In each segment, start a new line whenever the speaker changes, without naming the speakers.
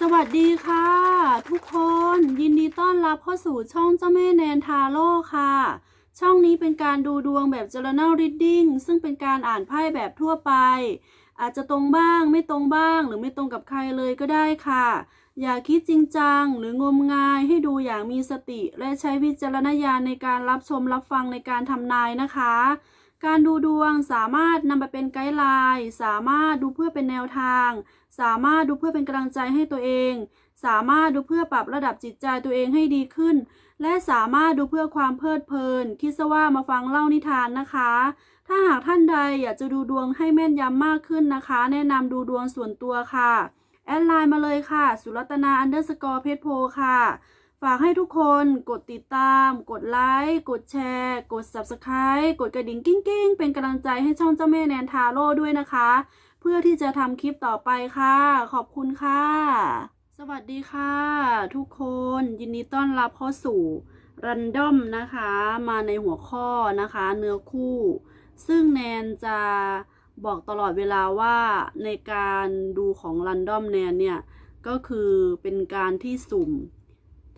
สวัสดีค่ะ ทุกคนยินดีต้อนรับเข้าสู่ช่องเจ้าแม่แนนทาโร่ค่ะ ช่องนี้เป็นการดูดวงแบบ journal reading ซึ่งเป็นการอ่านไพ่แบบทั่วไป อาจจะตรงบ้างไม่ตรงบ้างหรือไม่ตรงกับใครเลยก็ได้ค่ะ อย่าคิดจริงจังหรืองมงายให้ดูอย่างมีสติ และใช้วิจารณญาณในการรับชมรับฟังในการทำนายนะคะ การดูดวงสามารถนำไปเป็นไกด์ไลน์ สามารถดูเพื่อเป็นแนวทาง สามารถดูเพื่อเป็นกำลังใจให้ตัวเอง สามารถดูเพื่อปรับระดับจิตใจตัวเองให้ดีขึ้น และสามารถดูเพื่อความเพลิดเพลิน คิดซะว่ามาฟังเล่านิทานนะคะ ถ้าหากท่านใดอยากจะดูดวงให้แม่นยำมากขึ้นนะคะ แนะนำดูดวงส่วนตัวค่ะ แอดไลน์มาเลยค่ะ สุรัตนาอันเดอร์สกอร์เพจโพค่ะ ฝากให้ทุกคนกดติดตาม กดไลค์ กดแชร์ กด Subscribe กดกระดิ่งกิ้งกิ้งๆ เป็นกำลังใจให้ช่องเจ้าแม่แนนทาโร่ด้วยนะคะ เพื่อที่จะทำคลิปต่อไปค่ะ ขอบคุณค่ะ สวัสดีค่ะ ทุกคนยินดีต้อนรับเข้าสู่รันดอมนะคะ มาในหัวข้อนะคะ เนื้อคู่ ซึ่งแนนจะบอกตลอดเวลาว่าในการดูของรันดอมแนนเนี่ย ก็คือเป็นการที่สุ่ม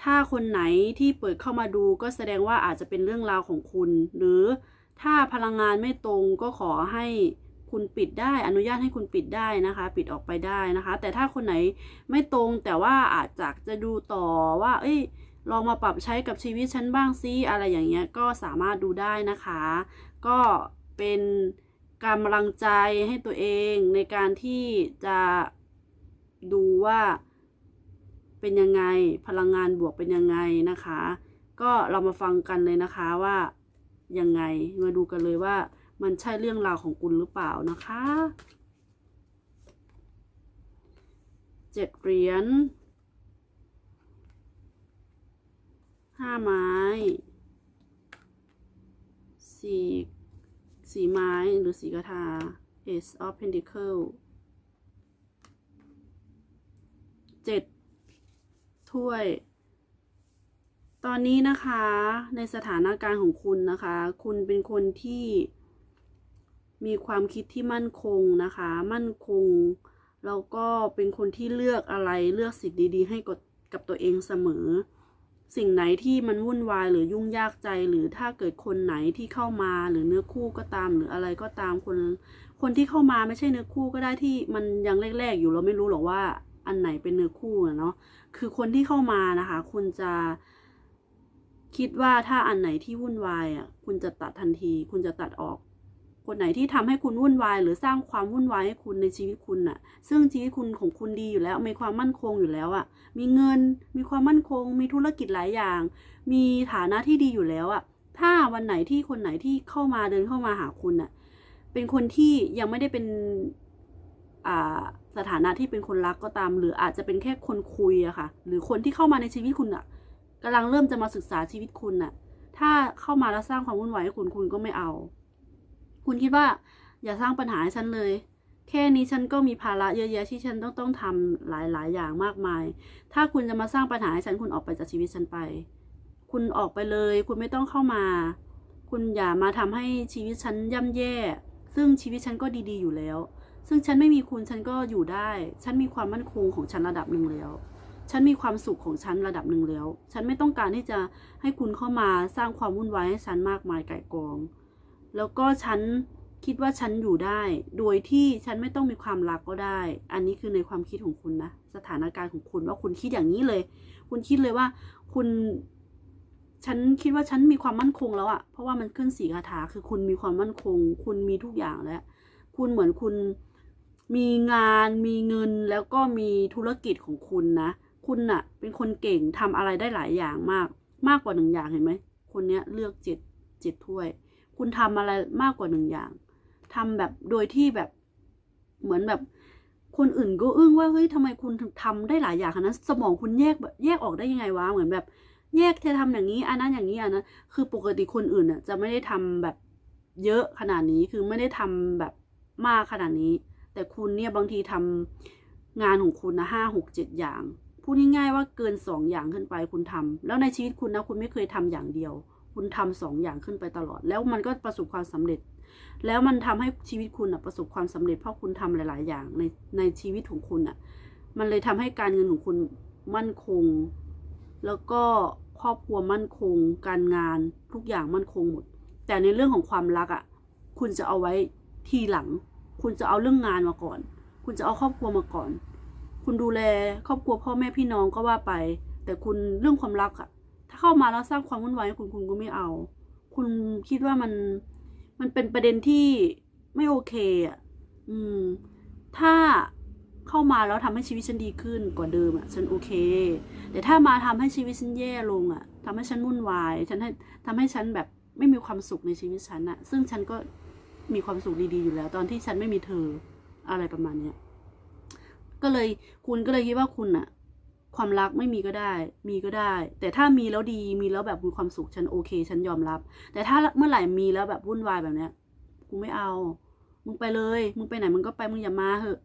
ถ้าคนไหนที่เปิดเข้ามาดูก็แสดงว่าอาจจะเป็นเรื่องราวของคุณ หรือถ้าพลังงานไม่ตรงก็ขอให้คุณปิดได้อนุญาตให้คุณปิดได้นะคะ ปิดออกไปได้นะคะ แต่ถ้าคนไหนไม่ตรงแต่ว่าอาจจะจะดูต่อว่า เอ้ยลองมาปรับใช้กับชีวิตฉันบ้างซิอะไรอย่างเงี้ยก็สามารถดูได้นะคะ ก็เป็นกำลังใจให้ตัวเองในการที่จะดูว่า เป็นยังไง พลังงานบวกเป็นยังไงนะคะ ก็เรามาฟังกันเลยนะคะว่ายังไงมาดูกันเลยว่ามันใช่เรื่องราวของคุณหรือเปล่านะคะเจ็ดเหรียญห้าไม้สี่สี่ไม้หรือสีกระทา Ace of Pentacle เจ็ด ถ้วย ตอนนี้นะคะในสถานการณ์ของคุณนะคะ คุณเป็นคนที่มีความคิดที่มั่นคงนะคะ มั่นคง แล้วก็เป็นคนที่เลือกอะไรเลือกสิ่งดีๆ ให้กับกับตัวเองเสมอ สิ่งไหนที่มันวุ่นวายหรือยุ่งยากใจหรือถ้าเกิดคนไหนที่เข้ามาหรือเนื้อคู่ก็ตามหรืออะไรก็ตามคน คนที่เข้ามาไม่ใช่เนื้อคู่ก็ได้ที่มันยังแรกๆอยู่เราไม่รู้หรอกว่า อันไหนเป็นเนื้อคู่เนาะคือคนที่เข้ามานะคะ คุณจะคิดว่าถ้าอันไหนที่วุ่นวายอะคุณจะตัดทันที คุณจะตัดออก คนไหนที่ทำให้คุณวุ่นวาย หรือสร้างความวุ่นวายให้คุณในชีวิตคุณน่ะ ซึ่งชีวิตคุณของคุณดีอยู่แล้ว มีความมั่นคงอยู่แล้วอะ มีเงิน มีความมั่นคง มีธุรกิจหลายอย่าง มีฐานะที่ดีอยู่แล้วอะ ถ้าวันไหนที่คนไหนที่เข้ามาเดินเข้ามาหาคุณน่ะ เป็นคนที่ยังไม่ได้เป็น อ่า สถานะที่เป็นคนรักก็ตาม หรืออาจจะเป็นแค่คนคุยอะค่ะ หรือคนที่เข้ามาในชีวิตคุณอะกำลังเริ่มจะมาศึกษาชีวิตคุณอะถ้าเข้ามาแล้วสร้างความวุ่นวายให้คุณคุณก็ไม่เอา คุณคิดว่า อย่าสร้างปัญหาให้ฉันเลย แค่นี้ฉันก็มีภาระเยอะแยะที่ฉันต้องต้องทำหลายหลายอย่างมากมาย ถ้าคุณจะมาสร้างปัญหาให้ฉันคุณออกไปจากชีวิตฉันไป คุณออกไปเลย คุณไม่ต้องเข้ามา คุณอย่ามาทำให้ชีวิตฉันย่ำแย่ ซึ่งชีวิตฉันก็ดีๆอยู่แล้ว ซึ่งฉันไม่มีคุณฉันก็อยู่ได้ ฉันมีความมั่นคงของฉันระดับหนึ่งแล้ว ฉันมีความสุขของฉันระดับหนึ่งแล้ว ฉันไม่ต้องการที่จะให้คุณเข้ามาสร้างความวุ่นวายให้ฉันมากมายไก่กอง แล้วก็ฉันคิดว่าฉันอยู่ได้ โดยที่ฉันไม่ต้องมีความรักก็ได้ อันนี้คือในความคิดของคุณนะ สถานการณ์ของคุณว่าคุณคิดอย่างนี้เลย คุณคิดเลยว่า คุณ ฉันคิดว่าฉันมีความมั่นคงแล้วอะเพราะว่ามันขึ้นสีคาถาคือคุณมีความมั่นคง คุณมีทุกอย่างแล้ว คุณเหมือนคุณ มีงานมีเงินแล้วก็มีธุรกิจของคุณนะ คุณน่ะ เป็นคนเก่งทำอะไรได้หลายอย่างมาก มากกว่าหนึ่งอย่างเห็นไหมคนเนี้ยเลือกเจ็ดเจ็ดถ้วย คุณทำอะไรมากกว่าหนึ่งอย่างทำแบบโดยที่แบบเหมือนแบบคนอื่นก็อึ้งว่าเฮ้ยทำไมคุณถึงทำได้หลายอย่างขนาดนั้นสมองคุณแยกแบบแยกออกได้ยังไงวะเหมือนแบบ แยกเธอทำอย่างนี้อันนั้นอย่างนี้อันนั้นคือปกติคนอื่นน่ะจะไม่ได้ทำแบบเยอะขนาดนี้คือไม่ได้ทำแบบมากขนาดนี้ แต่คุณเนี่ยบางทีทำงานของคุณนะห้าหกเจ็ดอย่าง พูดง่ายๆว่าเกินสองอย่างขึ้นไปคุณทำแล้วในชีวิตคุณนะคุณไม่เคยทำอย่างเดียว คุณทำสองอย่างขึ้นไปตลอด แล้วมันก็ประสบความสำเร็จ แล้วมันทำให้ชีวิตคุณนะประสบความสำเร็จเพราะคุณทำหลาย ๆ อย่างในในชีวิตของคุณอะ มันเลยทำให้การเงินของคุณมั่นคง แล้วก็ครอบครัวมั่นคง การงานทุกอย่างมั่นคงหมด แต่ในเรื่องของความรักอะ่ะ คุณจะเอาไว้ทีหลัง คุณจะเอาเรื่องงานมาก่อน คุณจะเอาครอบครัวมาก่อน คุณดูแลครอบครัวพ่อแม่พี่น้องก็ว่าไป แต่คุณเรื่องความรักอะถ้าเข้ามาแล้วสร้างความวุ่นวายให้คุณคุณก็ไม่เอา คุณคิดว่ามันมันเป็นประเด็นที่ไม่โอเคอะ อืม ถ้าเข้ามาแล้วทำให้ชีวิตฉันดีขึ้นกว่าเดิมอะ ฉันโอเค แต่ถ้ามาทำให้ชีวิตฉันแย่ลงอะทำให้ฉันวุ่นวาย ฉันให้ทำให้ฉันแบบไม่มีความสุขในชีวิตฉันอะ ซึ่งฉันก็ มีความสุขดีๆอยู่แล้ว ตอนที่ฉันไม่มีเธออะไรประมาณเนี้ยก็เลยคุณก็เลยคิดว่าคุณอะความรักไม่มีก็ได้ มีก็ได้ แต่ถ้ามีแล้วดีมีแล้วแบบมีความสุขฉันโอเค ฉันยอมรับ แต่ถ้าเมื่อไหร่มีแล้วแบบวุ่นวายแบบเนี้ยกูไม่เอา มึงไปเลย มึงไปไหนมึงก็ไปมึงอย่ามาเหอะ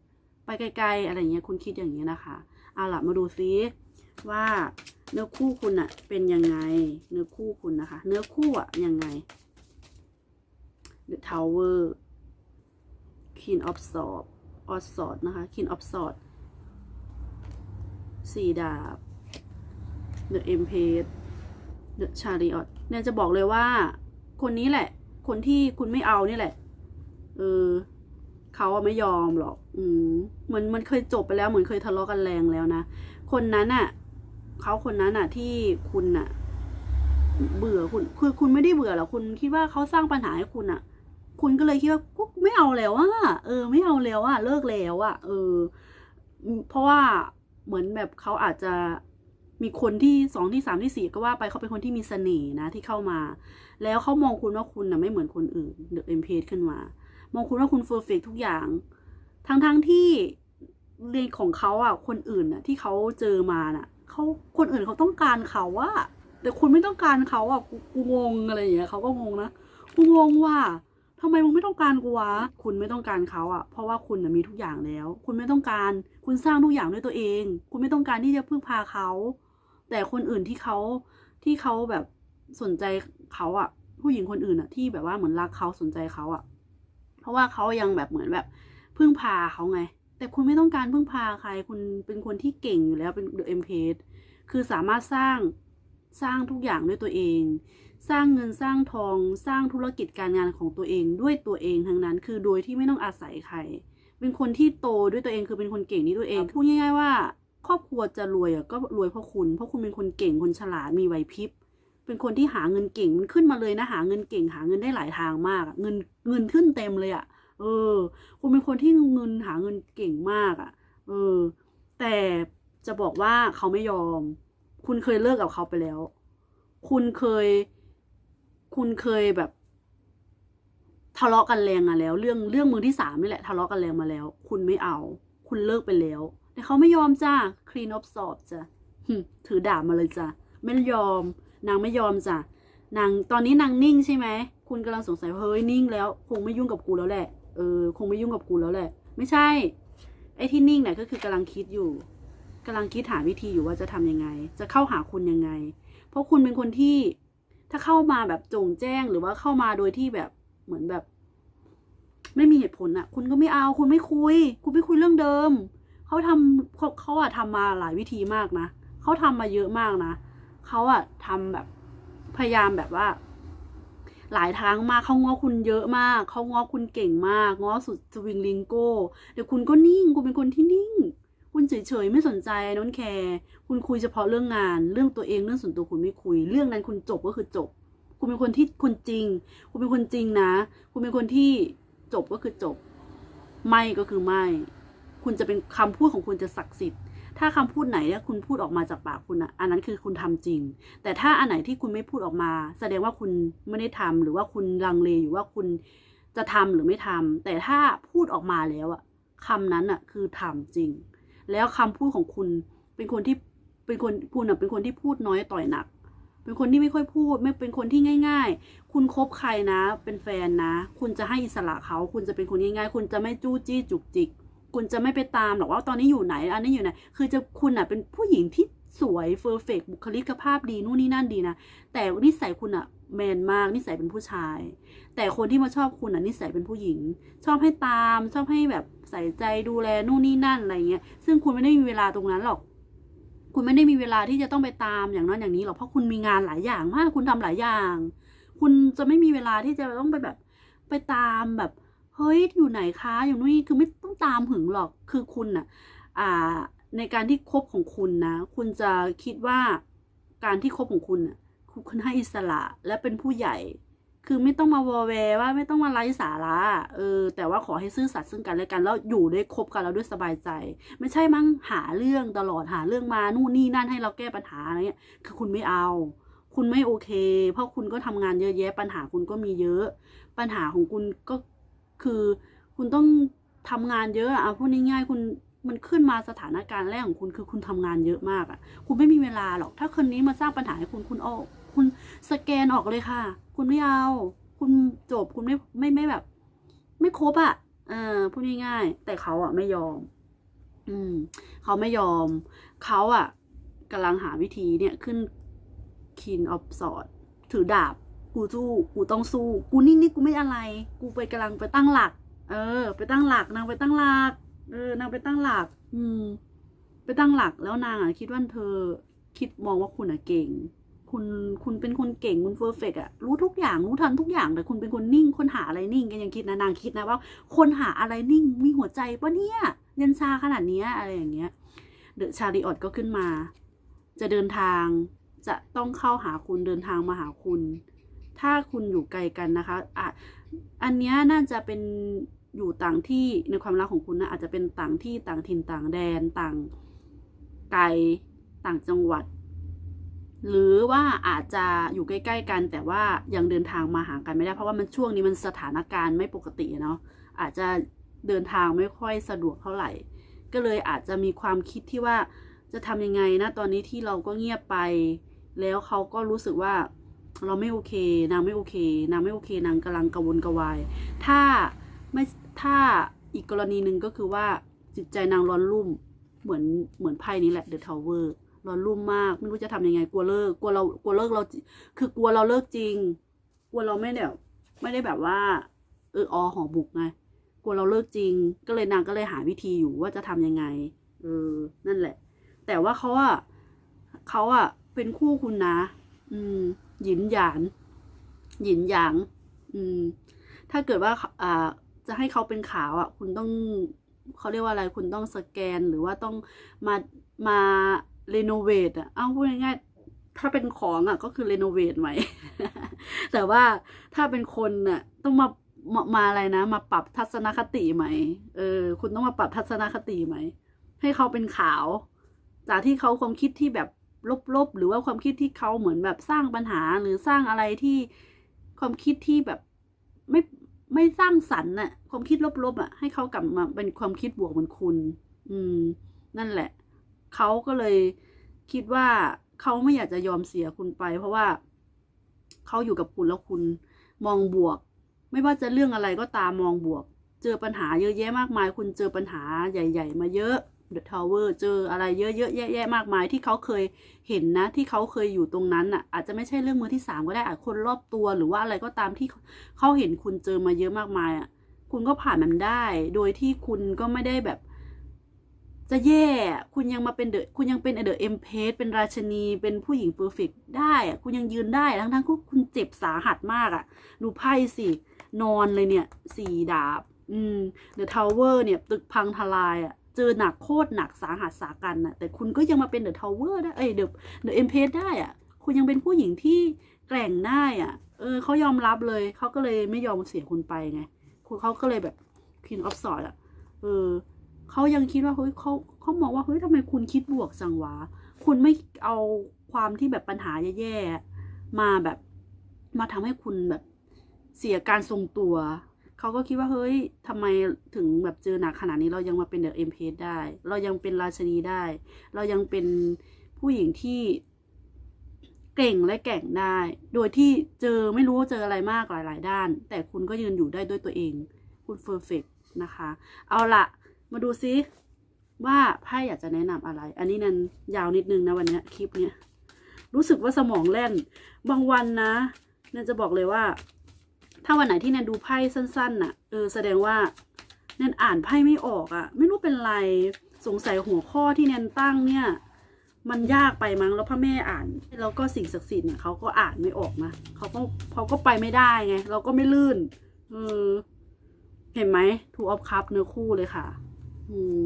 ไปไกลๆอะไรเงี้ยคุณคิดอย่างนี้ยนะคะเอาล่ะมาดูซิว่าเนื้อคู่คุณอะเป็นยังไง เนื้อคู่คุณนะคะ เนื้อคู่อะยังไง The Tower King of Swords o f Swords นะคะ King of Swords สี่ดาบ The Empress The Chariot เนี่ยจะบอกเลยว่า คนนี้แหละ คนที่คุณไม่เอานี่แหละ เออเขาไม่ยอมหรอก อืมเหมือนมันเคยจบไปแล้ว เหมือนเคยทะเลาะกันแรงแล้วนะ คนนั้นอะเขาคนนั้นอะที่คุณอะเบื่อคุณ คือคุณไม่ได้เบื่อหรอกคุณคิดว่าเขาสร้างปัญหาให้คุณอะ คุณก็เลยคิดว่ากูไม่เอาแล้วอะเออ ไม่เอาแล้วอะเลิกแล้วอะเออ เพราะว่าเหมือนแบบเขาอาจจะมีคนที่สองที่สามที่สี่ก็ว่าไปเขาเป็นคนที่มีเสน่ห์นะที่เข้ามา แล้วเขามองคุณว่าคุณน่ะไม่เหมือนคนอื่นเดอะเอ็มเพขึ้นมา มองคุณว่าคุณเฟอร์เฟกทุกอย่าง ทั้งทั้งๆที่เรื่องของเขาอะคนอื่นน่ะ ที่เขาเจอมาน่ะเขาคนอื่นเขาต้องการเขาว่าแต่คุณไม่ต้องการเขาอะกูกูงงอะไรอย่างเงี้ยเขาก็งงนะกูงงว่า ทำไมมึงไม่ต้องการกูวะ คุณไม่ต้องการเขาอะเพราะว่าคุณมีทุกอย่างแล้ว คุณไม่ต้องการ คุณสร้างทุกอย่างด้วยตัวเอง คุณไม่ต้องการที่จะพึ่งพาเขา แต่คนอื่นที่เขาที่เขาแบบสนใจเขาอะผู้หญิงคนอื่นอะที่แบบว่าเหมือนรักเขาสนใจเขาอะเพราะว่าเขายังแบบเหมือนแบบพึ่งพาเขาไง แต่คุณไม่ต้องการพึ่งพาใคร คุณเป็นคนที่เก่งอยู่แล้วเป็นเดอะเอ็มเพคือสามารถสร้างสร้างทุกอย่างด้วยตัวเอง สร้างเงินสร้างทองสร้างธุรกิจการงานของตัวเองด้วยตัวเองทั้งนั้น คือโดยที่ไม่ต้องอาศัยใคร เป็นคนที่โตด้วยตัวเองคือเป็นคนเก่งนี่ตัวเองพูดง่ายๆว่า ครอบครัวจะรวยอะก็รวยเพราะคุณ เพราะคุณเป็นคนเก่งคนฉลาดมีไหวพริบเป็นคนที่หาเงินเก่งมันขึ้นมาเลยนะหาเงินเก่งหาเงินได้หลายทางมากอะเงินเงินขึ้นเต็มเลยอะเออ คุณเป็นคนที่เงินหาเงินเก่งมากอะเออ แต่จะบอกว่าเขาไม่ยอม คุณเคยเลิกกับเขาไปแล้ว คุณเคย คุณเคยแบบ ทะเลาะกันแรงมาแล้ว เรื่องเรื่องมือที่สามนี่แหละทะเลาะกันแรงมาแล้ว คุณไม่เอา คุณเลิกไปแล้ว แต่เขาไม่ยอมจ้า clean up สอบจ้ะถือดาบมาเลยจ้ะไม่ยอม นางไม่ยอมจ้ะนางตอนนี้นางนิ่งใช่ไหมคุณกำลังสงสัยว่าเฮ้ยนิ่งแล้วคงไม่ยุ่งกับกูแล้วแหละเออคงไม่ยุ่งกับกูแล้วแหละ ไม่ใช่ ไอ้ที่นิ่งเนี่ยก็คือกำลังคิดอยู่กำลังคิดหาวิธีอยู่ว่าจะทำยังไง จะเข้าหาคุณยังไง เพราะคุณเป็นคนที่ ถ้าเข้ามาแบบจงแจ้งหรือว่าเข้ามาโดยที่แบบเหมือนแบบ ไม่มีเหตุผลอะคุณก็ไม่เอา คุณไม่คุย คุณไม่คุยเรื่องเดิม เขาทำเขาเขาอะทำมาหลายวิธีมากนะเขาทำมาเยอะมากนะเขาอะทำแบบพยายามแบบว่า หลายทางมากเขาง้อคุณเยอะมากเขาง้อคุณเก่งมาก ง้อสุดสวิงลิงโก้แต่คุณก็นิ่ง คุณเป็นคนที่นิ่ง คุณเฉยๆไม่สนใจนอนแคร์คุณคุยเฉพาะเรื่องงาน เรื่องตัวเองเรื่องส่วนตัวคุณไม่คุย เรื่องนั้นคุณจบก็คือจบ คุณเป็นคนที่คุณจริง คุณเป็นคนจริงนะ คุณเป็นคนที่จบก็คือจบ ไม่ก็คือไม่ คุณจะเป็นคำพูดของคุณจะศักดิ์สิทธิ์ถ้าคำพูดไหนเนี่คุณพูดออกมาจากปากคุณอะ อันนั้นคือคุณทำจริง แต่ถ้าอันไหนที่คุณไม่พูดออกมา แสดงว่าคุณไม่ได้ทำหรือว่าคุณลังเลอยู่ว่าคุณจะทำหรือไม่ทำแต่ถ้าพูดออกมาแล้วอะคำนั้นอะคือทำจริง แล้วคำพูดของคุณเป็นคนที่เป็นคนคุณอะเป็นคนที่พูดน้อยต่อยหนัก เป็นคนที่ไม่ค่อยพูด ไม่เป็นคนที่ง่าย ๆ คุณคบใครนะ เป็นแฟนนะ คุณจะให้อิสระเขา คุณจะเป็นคนง่ายๆ คุณจะไม่จู้จี้จุกจิก คุณจะไม่ไปตามหรอกว่าตอนนี้อยู่ไหน อันนี้อยู่ไหน คือจะคุณอะเป็นผู้หญิงที่สวยเฟอร์เฟกบุคลิกภาพดีนู่นนี่นั่นดีนะ แต่นิสัยคุณอะแมนมากนิสัยเป็นผู้ชาย แต่คนที่มาชอบคุณอะนิสัยเป็นผู้หญิง ชอบให้ตามชอบให้แบบ ใส่ใจดูแลนู่นนี่นั่นอะไรเงี้ย ซึ่งคุณไม่ได้มีเวลาตรงนั้นหรอก คุณไม่ได้มีเวลาที่จะต้องไปตามอย่างนั้นอย่างนี้หรอก เพราะคุณมีงานหลายอย่างมาก คุณทำหลายอย่าง คุณจะไม่มีเวลาที่จะต้องไปแบบไปตามแบบ เฮ้ยอยู่ไหนคะอยู่นู่นนี่คือไม่ต้องตามหึงหรอก คือคุณน่ะอ่า ในการที่คบของคุณนะ คุณจะคิดว่าการที่คบของคุณน่ะคุณให้อิสระและเป็นผู้ใหญ่ คือไม่ต้องมาวอแวร์ว่าไม่ต้องมาไร้สาระเออ แต่ว่าขอให้ซื่อสัตย์ซึ่งกันและกันแล้วอยู่ด้วยคบกันแล้วด้วยสบายใจ ไม่ใช่มั้งหาเรื่องตลอดหาเรื่องมานู่นนี่นั่นให้เราแก้ปัญหาอะไรเงี้ยคือคุณไม่เอา คุณไม่โอเค เพราะคุณก็ทำงานเยอะแยะ ปัญหาคุณก็มีเยอะ ปัญหาของคุณก็คือ คุณต้องทำงานเยอะอะพูดง่ายๆคุณมันขึ้นมาสถานการณ์แรกของคุณคือคุณทำงานเยอะมากอะคุณไม่มีเวลาหรอก ถ้าคนนี้มาสร้างปัญหาให้คุณคุณเอา คุณสแกนออกเลยค่ะ คุณไม่เอา คุณจบคุณไม่ไม่ไม่แบบ ไม่ครบอะเออพูดง่ายๆแต่เขาอะไม่ยอม อืม เขาไม่ยอม เขาอะกำลังหาวิธีเนี่ยขึ้นคินออฟสอดถือดาบ กูสู้กูต้องสู้ กูนิ่งนี่กูไม่อะไร กูไปกำลังไปตั้งหลัก เออ ไปตั้งหลักนางไปตั้งหลัก เออนางไปตั้งหลัก อืม ไปตั้งหลักแล้วนางอะคิดว่าเธอ คิดมองว่าคุณอะเก่ง คุณคุณเป็นคนเก่งคุณเฟอร์เฟกอะรู้ทุกอย่างรู้ทันทุกอย่างแต่คุณเป็นคนนิ่งคนหาอะไรนิ่งก็ยังคิดนะนางคิดนะว่า คนหาอะไรนิ่งมีหัวใจปะเนี่ยยันชาขนาดเนี้ยอะไรอย่างเงี้ยเดอะชาริออตก็ขึ้นมา จะเดินทางจะต้องเข้าหาคุณเดินทางมาหาคุณ ถ้าคุณอยู่ไกลกันนะคะอะอันนี้น่าจะเป็นอยู่ต่างที่ในความรักของคุณนะอาจจะเป็นต่างที่ต่างถิ่นต่างแดนต่างไกลต่างจังหวัด หรือว่าอาจจะอยู่ใกล้ ๆ กัน แต่ว่ายังเดินทางมาหากันไม่ได้ เพราะว่ามันช่วงนี้มันสถานการณ์ไม่ปกติเนาะอาจจะเดินทางไม่ค่อยสะดวกเท่าไหร่ ก็เลยอาจจะมีความคิดที่ว่าจะทำยังไงนะตอนนี้ที่เราก็เงียบไป แล้วเขาก็รู้สึกว่าเราไม่โอเค นางไม่โอเค นางไม่โอเคนางกำลังกระวนกระวาย ถ้าไม่ถ้าอีกกรณีหนึ่งก็คือว่าจิตใจนางร้อนรุ่มเหมือนเหมือนไพ่นี้แหละ The Tower ร้ อนรุ่มมากไม่รู้จะทำยังไงกลัวเลิกกลัวเรากลัวเลิกเรา คือกลัวเราเลิกจริง กลัวเราไม่แบบไม่ได้แบบว่า เอออหอบุกไงกลัวเราเลิกจริง ก็เลยนางก็เลยหาวิธีอยู่ว่าจะทำยังไง เออ นั่นแหละ แต่ว่าเขาอะเขาอะเป็นคู่คุณนะ อืม หยินหยานหยินหยาง อืม ถ้าเกิดว่าอ่าจะให้เขาเป็นขาวอะคุณต้องเขาเรียกว่าอะไรคุณต้องสแกนหรือว่าต้องมามา รีโนเวทอะเอาพูดง่ายๆถ้าเป็นของอะ ก็คือรีโนเวทใหม่ แต่ว่าถ้าเป็นคนอะ ต้องมามามาอะไรนะ มาปรับทัศนคติใหม่ เออ คุณต้องมาปรับทัศนคติใหม่ ให้เขาเป็นขาว จากที่เขาความคิดที่แบบลบๆ หรือว่าความคิดที่เขาเหมือนแบบสร้างปัญหาหรือสร้างอะไรที่ความคิดที่แบบไม่ไม่สร้างสรรค์น่ะ ความคิดลบๆอะ ให้เขากลับมาเป็นความคิดบวกเหมือนคุณ อืม นั่นแหละ เขาก็เลยคิดว่าเขาไม่อยากจะยอมเสียคุณไป เพราะว่าเขาอยู่กับคุณแล้วคุณมองบวก ไม่ว่าจะเรื่องอะไรก็ตามมองบวก เจอปัญหาเยอะแยะมากมาย คุณเจอปัญหาใหญ่ ๆ มาเยอะเดอะทาวเวอร์เจออะไรเยอะๆแยะๆมากมายที่เขาเคยเห็นนะ ที่เขาเคยอยู่ตรงนั้นอะ อาจจะไม่ใช่เรื่องมือที่สามก็ได้อาจคนรอบตัวหรือว่าอะไรก็ตามที่เขาเห็นคุณเจอมาเยอะมากมายอะคุณก็ผ่านมันได้ โดยที่คุณก็ไม่ได้แบบ จะแย่คุณยังมาเป็นเดอะคุณยังเป็นเดอะเอ็มเพสเป็นราชนีเป็นผู้หญิงเพอร์เฟกได้อะคุณยังยืนได้ทั้งทั้งคุณเจ็บสาหัสมากอะดูไพ่สิ นอนเลยเนี่ยสี่ดาบ อืมเดอะทาวเวอร์เนี่ย ตึกพังทลายอะเจอหนักโคตรหนักสาหัสสากันน่ะแต่คุณก็ยังมาเป็นเดอะทาวเวอร์ได้เอ้ยเดอะเดอะเอ็มเพสได้อะคุณยังเป็นผู้หญิงที่แกร่งได้อะเออเขายอมรับเลยเขาก็เลยไม่ยอมเสียคุณไปไงคุณเขาก็เลยแบบ Queen of Swords อะเออ เขายังคิดว่าเฮ้ยเขาเขามองว่าเฮ้ยทำไมคุณคิดบวกจังวะคุณไม่เอาความที่แบบปัญหาแย่ๆมาแบบ มาทำให้คุณแบบเสียการทรงตัวเขาก็คิดว่าเฮ้ยทำไมถึงแบบเจอหนักขนาดนี้เรายังมาเป็นเดอะเอ็มเพได้ เรายังเป็นราชนีได้ เรายังเป็นผู้หญิงที่เก่งและแก่งได้ โดยที่เจอไม่รู้ว่าเจออะไรมากหลาย ๆ ด้าน แต่คุณก็ยืนอยู่ได้ด้วยตัวเอง คุณเฟอร์เฟกนะคะ เอาละ มาดูซิว่าไพ่อยากจะแนะนำอะไร อันนี้นันยาวนิดนึงนะวันนี้คลิปเนี้ยรู้สึกว่าสมองแล่น บางวันนะแนนจะบอกเลยว่า ถ้าวันไหนที่แนนดูไพ่สั้นๆน่ะ เออแสดงว่าแนนอ่านไพ่ไม่ออกอะ่ะ ไม่รู้เป็นไรสงสัยหัวข้อที่แนนตั้งเนี่ย มันยากไปมั้งแล้วพ่อแม่อ่าน แล้วก็สิ่งศักดิ์สิทธิ์เนี่ยเขาก็อ่านไม่ออกนะเขาก็เขาก็ไปไม่ได้ไงเราก็ไม่ลื่นเออเห็นไหมทูออฟคัพเนื้อคู่เลยค่ะ อืม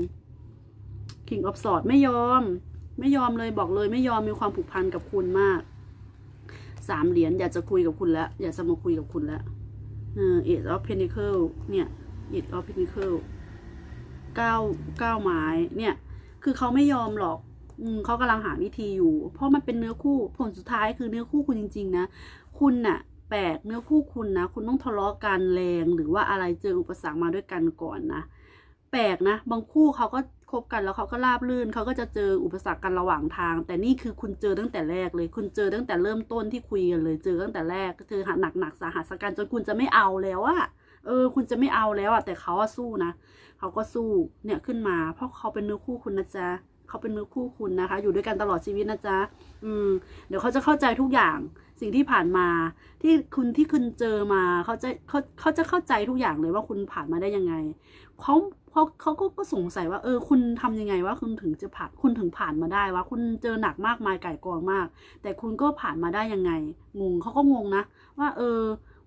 King of Swords ไม่ยอม ไม่ยอมเลยบอกเลย ไม่ยอมมีความผูกพันกับคุณมากสามเหรียญอยากจะคุยกับคุณแล้ว อยากจะมาคุยกับคุณแล้วเออ Eight of Pentacle เนี่ย Eight of Pentacle เก้าเก้าไม้เนี่ย คือเขาไม่ยอมหรอกอืมเขากำลังหาวิธีอยู่ เพราะมันเป็นเนื้อคู่ผลสุดท้ายคือเนื้อคู่คุณจริง ๆ นะ คุณน่ะแปลกเนื้อคู่คุณนะ คุณต้องทะเลาะกันแรงหรือว่าอะไรเจออุปสรรคมาด้วยกันก่อนนะ แปลกนะ บางคู่เขาก็คบกันแล้วเขาก็ราบรื่นเขาก็จะเจออุปสรรคกันระหว่างทาง แต่นี่คือคุณเจอตั้งแต่แรกเลย คุณเจอตั้งแต่เริ่มต้นที่คุยกันเลย เจอตั้งแต่แรกเจอหนักหนักสาหัสกันจนคุณจะไม่เอาแล้วอะเออ คุณจะไม่เอาแล้วอะแต่เขาอะสู้นะเขาก็สู้เนี่ยขึ้นมา เพราะเขาเป็นเนื้อคู่คุณนะจ๊ะเขาเป็นเนื้อคู่คุณนะคะ อยู่ด้วยกันตลอดชีวิตนะจ๊ะอืม เดี๋ยวเขาจะเข้าใจทุกอย่างสิ่งที่ผ่านมาที่คุณที่คุณเจอมาเขาจะเขาเขาจะเข้าใจทุกอย่างเลยว่าคุณผ่านมาได้ยังไงเขา เขาเขาก็ก็สงสัยว่าเออคุณทำยังไงว่าคุณถึงจะผ่านคุณถึงผ่านมาได้ว่าคุณเจอหนักมากมายไก่กองมาก แต่คุณก็ผ่านมาได้ยังไงงงเขาก็งงนะ ว่าเออ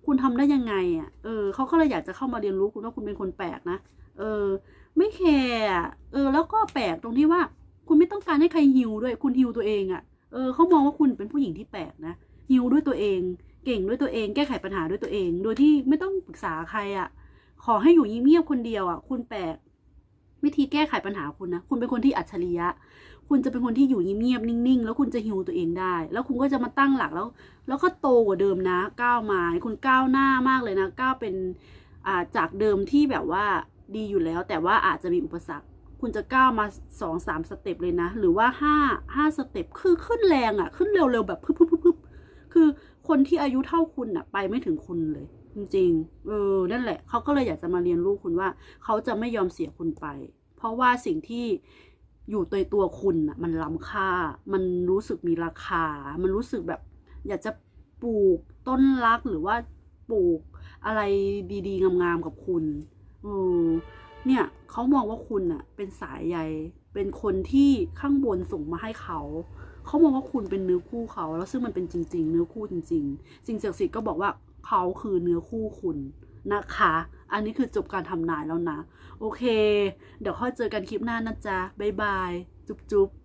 คุณทำได้ยังไงอะเออเขาก็เลยอยากจะเข้ามาเรียนรู้คุณว่าคุณเป็นคนแปลกนะเออ ไม่แคร์เออ แล้วก็แปลกตรงที่ว่า คุณไม่ต้องการให้ใครฮิวด้วยคุณฮิวตัวเองอะเออเขามองว่าคุณเป็นผู้หญิงที่แปลกนะฮิวด้วยตัวเอง เก่งด้วยตัวเอง แก้ไขปัญหาด้วยตัวเอง โดยที่ไม่ต้องปรึกษาใครอะ่ะ ขอให้อยู่เงียบๆคนเดียวอะ คุณแปลกวิธีแก้ไขปัญหาคุณนะ คุณเป็นคนที่อัจฉริยะ คุณจะเป็นคนที่อยู่เงียบๆนิ่งๆ แล้วคุณจะฮิวตัวเองได้ แล้วคุณก็จะมาตั้งหลักแล้ว แล้วก็โตกว่าเดิมนะ ก้าวม้คุณก้าวหน้ามากเลยนะ ก้าวเป็นอ่าจากเดิมที่แบบว่าดีอยู่แล้ว แต่ว่าอาจจะมีอุปสรรค คุณจะก้าวมาสองสามสเต็ปเลยนะ หรือว่าห้าห้าสเต็ปคือขึ้นแรงอะ่ะ ขึ้นเร็วๆแบบพึบพึบพึบพึบคือคนที่อายุเท่าคุณอะ ไปไม่ถึงคุณเลย จริงๆเออนั่นแหละเขาก็เลยอยากจะมาเรียนรู้คุณว่า เขาจะไม่ยอมเสียคุณไป เพราะว่าสิ่งที่อยู่ในตัวคุณอะมันล้ำค่า มันรู้สึกมีราคา มันรู้สึกแบบ อยากจะปลูกต้นรักหรือว่าปลูกอะไรดีๆ งามๆกับคุณเออเนี่ยเขามองว่าคุณอะเป็นสายใยเป็นคนที่ข้างบนส่งมาให้เขาเขามองว่าคุณเป็นเนื้อคู่เขา แล้วซึ่งมันเป็นจริง ๆ เนื้อคู่จริง ๆ สิ่งศักดิ์สิทธิ์ก็บอกว่า เขาคือเนื้อคู่คุณนะคะ อันนี้คือจบการทำนายแล้วนะ โอเค เดี๋ยวค่อยเจอกันคลิปหน้านะจ๊ะ บ๊ายบาย จุ๊บๆ